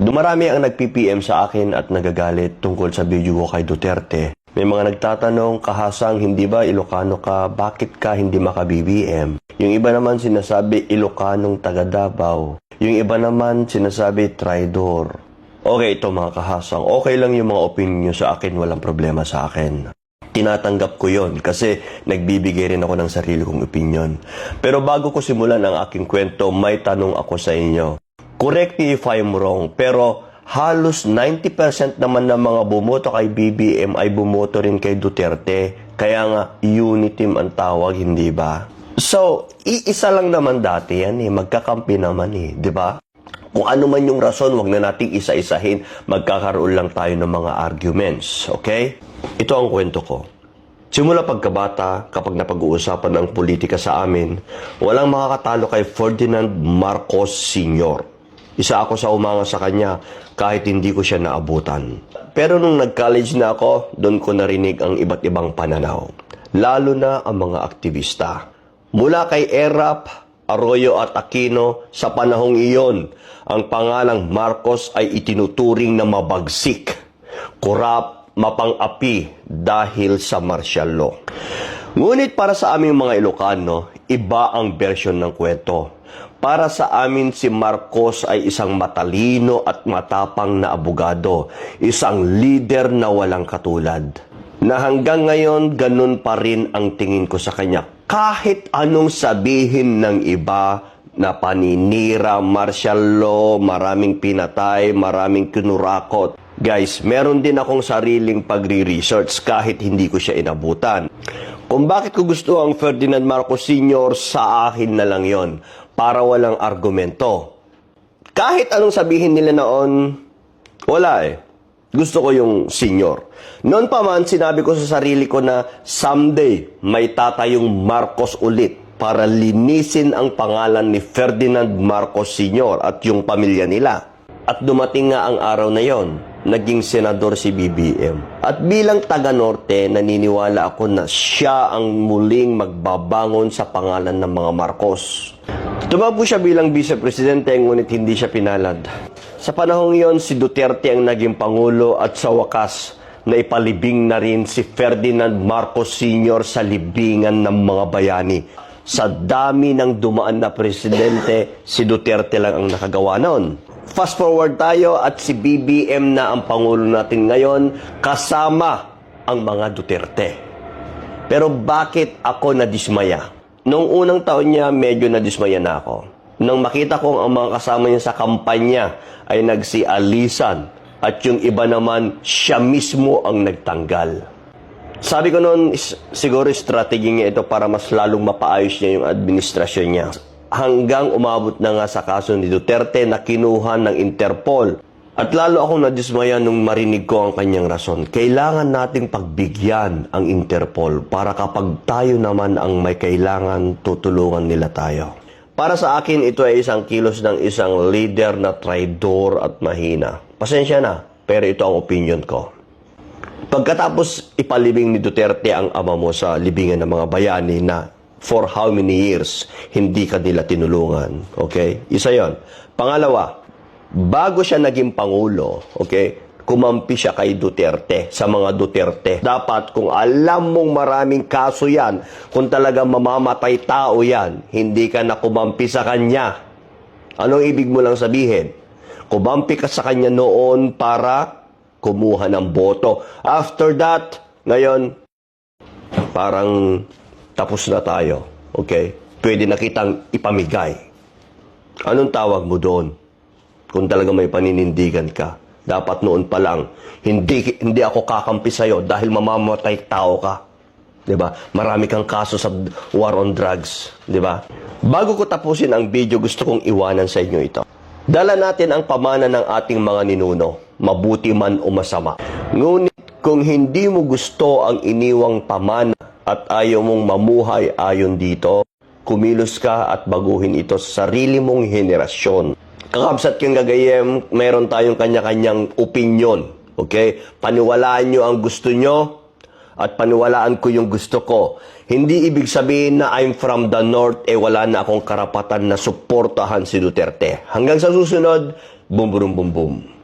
Dumarami ang nag-PPM sa akin at nagagalit tungkol sa video ko kay Duterte. May mga nagtatanong, kahasang hindi ba Ilocano ka, bakit ka hindi maka-BBM? Yung iba naman sinasabi Ilocanong taga Davao. Yung iba naman sinasabi traidor. Okay ito mga kahasang, okay lang yung mga opinion nyo sa akin, walang problema sa akin. Tinatanggap ko yon kasi nagbibigay rin ako ng sarili kong opinion. Pero bago ko simulan ang aking kwento, may tanong ako sa inyo. Correct me if I'm wrong, pero halos 90% naman ng mga bumoto kay BBM ay bumoto rin kay Duterte. Kaya nga, uniteam ang tawag, hindi ba? So, iisa lang naman dati yan eh, magkakampi naman eh, di ba? Kung ano man yung rason, wag na nating isa-isahin, magkakaroon lang tayo ng mga arguments, okay? Ito ang kwento ko. Simula pagkabata, kapag napag-uusapan ang politika sa amin, walang makakatalo kay Ferdinand Marcos Sr. Isa ako sa umanga sa kanya kahit hindi ko siya naabutan. Pero nung nag-college na ako, doon ko narinig ang iba't ibang pananaw. Lalo na ang mga aktivista. Mula kay Erap, Arroyo at Aquino, sa panahong iyon, ang pangalang Marcos ay itinuturing na mabagsik, korap, mapang-api dahil sa martial law. Ngunit para sa aming mga Ilocano, iba ang version ng kwento. Para sa amin si Marcos ay isang matalino at matapang na abogado, isang leader na walang katulad. Na hanggang ngayon, ganun pa rin ang tingin ko sa kanya. Kahit anong sabihin ng iba na paninira, martial law, maraming pinatay, maraming kinurakot. Guys, meron din akong sariling pagre-research kahit hindi ko siya inabutan. Kung bakit ko gusto ang Ferdinand Marcos Sr., sa akin na lang yon para walang argumento. Kahit anong sabihin nila noon, wala eh. Gusto ko yung senior. Noon pa man, sinabi ko sa sarili ko na someday may tatayong Marcos ulit para linisin ang pangalan ni Ferdinand Marcos Sr. at yung pamilya nila. At dumating nga ang araw na yon, naging senador si BBM. At bilang taga-norte, naniniwala ako na siya ang muling magbabangon sa pangalan ng mga Marcos. Tumakbo siya bilang vice-presidente ngunit hindi siya pinalad. Sa panahong iyon, si Duterte ang naging pangulo at sa wakas, naipalibing na rin si Ferdinand Marcos Sr. sa libingan ng mga bayani. Sa dami ng dumaan na presidente, si Duterte lang ang nakagawa noon. Fast forward tayo at si BBM na ang pangulo natin ngayon kasama ang mga Duterte. Pero bakit ako nadismaya? Noong unang taon niya, medyo nadismaya na ako. Nang makita kong ang mga kasama niya sa kampanya ay nagsialisan at yung iba naman, siya mismo ang nagtanggal. Sabi ko noon, siguro strategy niya ito para mas lalong mapaayos niya yung administrasyon niya. Hanggang umabot na nga sa kaso ni Duterte na kinuha ng Interpol. At lalo akong nadismaya nung marinig ko ang kanyang rason. Kailangan nating pagbigyan ang Interpol para kapag tayo naman ang may kailangan, tutulungan nila tayo. Para sa akin, ito ay isang kilos ng isang leader na traidor at mahina. Pasensya na, pero ito ang opinion ko. Pagkatapos ipalibing ni Duterte ang ama mo sa libingan ng mga bayani na for how many years hindi ka nila tinulungan. Okay? Isa yon. Pangalawa, bago siya naging pangulo, okay, kumampi siya kay Duterte, sa mga Duterte. Dapat kung alam mong maraming kaso yan, kung talagang mamamatay tao yan, hindi ka na kumampi sa kanya. Anong ibig mo lang sabihin? Kumampi ka sa kanya noon para kumuha ng boto. After that, ngayon, parang tapos na tayo. Okay? Pwede na kitang ipamigay. Anong tawag mo doon? Kung talaga may paninindigan ka. Dapat noon pa lang, hindi, hindi ako kakampi sa'yo dahil mamamatay tao ka. 'Di ba? Marami kang kaso sa war on drugs, 'di ba? Bago ko tapusin ang video, gusto kong iwanan sa inyo ito. Dala natin ang pamana ng ating mga ninuno, mabuti man o masama. Ngunit kung hindi mo gusto ang iniwang pamana at ayaw mong mamuhay ayon dito, kumilos ka at baguhin ito sa sarili mong henerasyon. Kakabsat kang gagayem, meron tayong kanya-kanyang opinion. Okay? Paniwalaan nyo ang gusto nyo at paniwalaan ko yung gusto ko. Hindi ibig sabihin na I'm from the North, eh wala na akong karapatan na suportahan si Duterte. Hanggang sa susunod, Boom, boom, boom, boom.